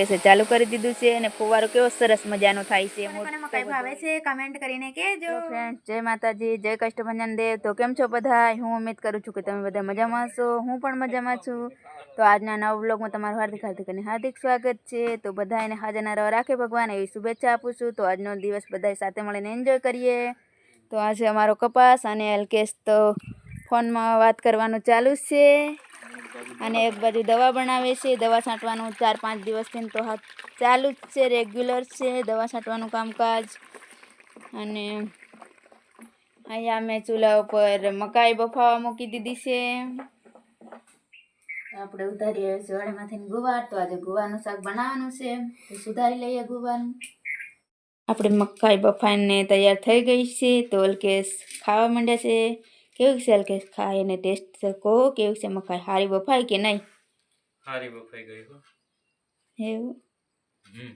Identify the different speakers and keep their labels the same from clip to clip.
Speaker 1: અલ્કેશે ચાલુ કરી દીધું છે અને ફુવારો કેવો સરસ મજાનો થાય છે
Speaker 2: મકાઈ ભાવે છે કમેન્ટ કરીને કહેજો
Speaker 1: ફ્રેન્ડ જય માતાજી જય કષ્ટભંજન દેવ. તો કેમ છો બધા હું ઉમેદ કરું છું કે તમે બધા મજામાં હશો. હું પણ મજામાં છું. તો આજના નવ બ્લોગમાં તમારું હાર્દિક હાર્દિક અને હાર્દિક સ્વાગત છે. તો બધા એને હાજરના રવા રાખે ભગવાન એવી શુભેચ્છા આપું છું. તો આજનો દિવસ બધા સાથે મળીને એન્જોય કરીએ. તો આજે અમારો કપાસ અને અલ્કેશ તો ફોનમાં વાત કરવાનું ચાલુ છે. અને એક બાજુ દવા બનાવે છે, દવા છાંટવાનું ચાર પાંચ દિવસથી તો હાથ ચાલુ જ છે રેગ્યુલર છે, દવા છાંટવાનું કામકાજ. અને અહીંયા મેં ચૂલા ઉપર મકાઈ બફાવા મૂકી દીધી છે. આપણે છે વાડીમાંથી ગુવાર, તો આજે ગુવારનું શાક બનાવવાનું છે સુધારી લઈએ ગુવારનું આપણે મકાઈ બફાઈને તૈયાર થઈ ગઈ છે, તો અલકેશ ખાવા માંડ્યા છે. કેવું છે કે ખાય અને ટેસ્ટ કહો કેવી છે મકાઈ સારી બફાય કે નહીં?
Speaker 3: હારી બફાઈ ગઈ હો.
Speaker 1: એવું?
Speaker 3: હમ.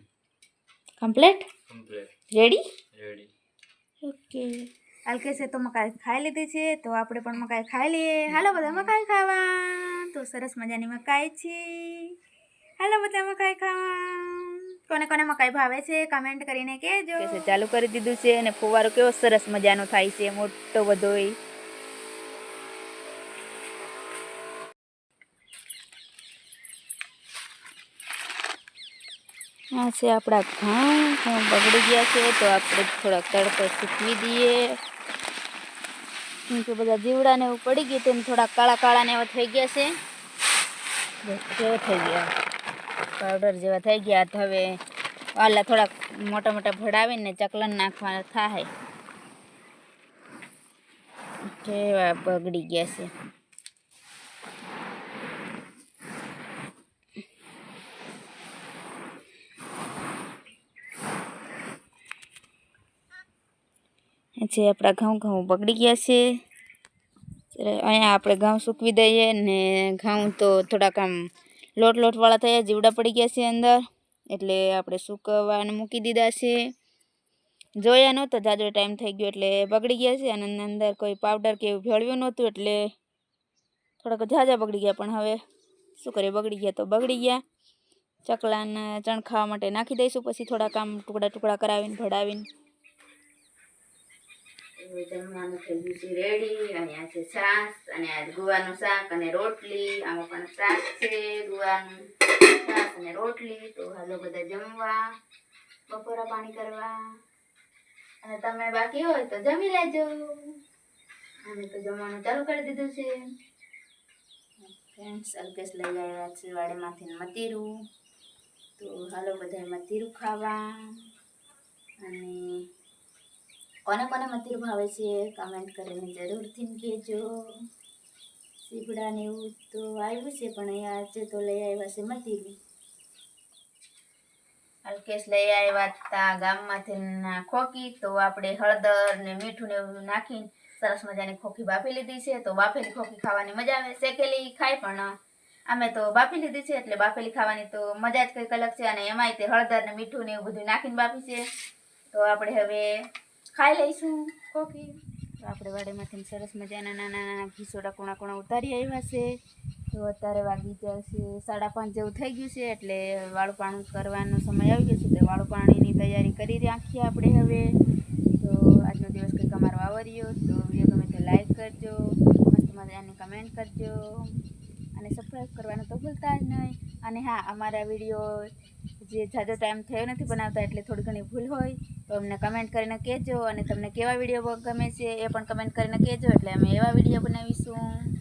Speaker 1: Complete
Speaker 3: complete
Speaker 1: ready
Speaker 3: ready
Speaker 1: okay.
Speaker 2: અલ્કેશે તો મકાઈ ખાઈ લીધી છે તો આપણે પણ મકાઈ ખાઈ લઈએ. હાલો બધા મકાઈ ખાવા તો સરસ મજાની મકાઈ છે. હાલો બધા મકાઈ ખાવા કોને કોને મકાઈ ભાવે છે કમેન્ટ કરીને કહેજો.
Speaker 1: કે છે ચાલુ કરી દીધું છે અને ફુવારો કેવો સરસ મજાનો થાય છે મોટો બધોય આ છે આપણા ઘઉં બગડી ગયા છે, તો આપણે થોડાક તડકો સૂકવી દઈએ. કેમ કે બધા જીવડાને એવું પડી ગયું તેમ થોડાક કાળા કાળા ને એવા થઈ ગયા છે. કેવો થઈ ગયા? પાવડર જેવા થઈ ગયા, તો હવે આલા થોડાક મોટા મોટા ભડાવીને ચકલન નાખવાના થાય કેવા બગડી ગયા છે. છે આપણા ઘઉં ઘઉં બગડી ગયા છે. અહીંયા આપણે ઘઉં સૂકવી દઈએ ને ઘઉં તો થોડાક આમ લોટ, લોટવાળા થયા, જીવડા પડી ગયા છે અંદર. એટલે આપણે સૂકવવાને મૂકી દીધા છે. જોયા નહોતો, જાજો ટાઈમ થઈ ગયો એટલે બગડી ગયા છે અને અંદર કોઈ પાવડર કે એવું ભેળવ્યું નહોતું એટલે થોડાક ઝાઝા બગડી ગયા, પણ હવે શું કરીએ, બગડી ગયા તો બગડી ગયા. ચકલાને ચણ ખાવા માટે નાખી દઈશું, પછી થોડાક આમ ટુકડા ટુકડા કરાવીને, ભડાવીને. જમવાનું થઈ ગયું છે રેડી અહીંયા છે છાશ, અને આ ગુવાનું શાક અને રોટલી. આમાં પણ શાક છે, ગુવાનું શાક અને રોટલી. તો હાલો બધા જમવા. બપોરા પાણી કરવા. અને તમે બાકી હોય તો જમી લેજો. અમે તો જમવાનું ચાલુ કરી દીધું છે. ફ્રેન્ડ્સ અલ્પેશ લઈ આવ્યા છે વાડીમાંથી મતીરું તો હાલો બધા મતીરું ખાવા. અને કોને કોને મતિર ભાવે છે કમેન્ટ કરીને જરૂરથી કહેજો. સીપડાને એવું તો આવ્યું છે, પણ અહીંયા આજે તો લઈ આવ્યા છે મતીરું અલ્કેશ લઈ આવ્યા હતા ગામમાંથી ખોકી, તો આપણે હળદર ને મીઠું ને એવું નાખીને સરસ મજાની ખોખી બાફી લીધી છે. તો બાફેલી ખોખી ખાવાની મજા આવે. શેકેલી ખાય પણ અમે તો બાફી લીધી છે, એટલે બાફેલી ખાવાની તો મજા જ કંઈક અલગ છે. અને એમાંય તે હળદર ને મીઠું ને એવું બધું નાખીને બાફી છે. તો આપણે હવે ખાઈ લઈશું કોફી. તો આપણે વાડીમાંથી સરસ મજાના નાના નાના ઘીસોડા કુણા કુણા ઉતારી આવ્યા છે. તો અત્યારે વાગી જશે સાડા પાંચ જેવું થઈ ગયું છે એટલે વાળું પાણી કરવાનો સમય આવી ગયો છે તો વાળું પાણીની તૈયારી કરી રાખીએ આપણે હવે. તો આજનો દિવસ કંઈક અમારો આવર્યો, તો વીડિયો ગમે તો લાઈક કરજો, મસ્ત મજાની કમેન્ટ કરજો. અને સબસ્ક્રાઈબ કરવાનું તો ભૂલતા જ નહીં. અને હા, અમારા વીડિયો જે જાજો ટાઈમ થયો નથી બનાવતા એટલે થોડી ઘણી ભૂલ હોય, તો અમને કમેન્ટ કરીને કહેજો અને તમને કેવા વીડિયો ગમે છે એ પણ કમેન્ટ કરીને કહેજો એટલે અમે એવા વીડિયો બનાવીશું.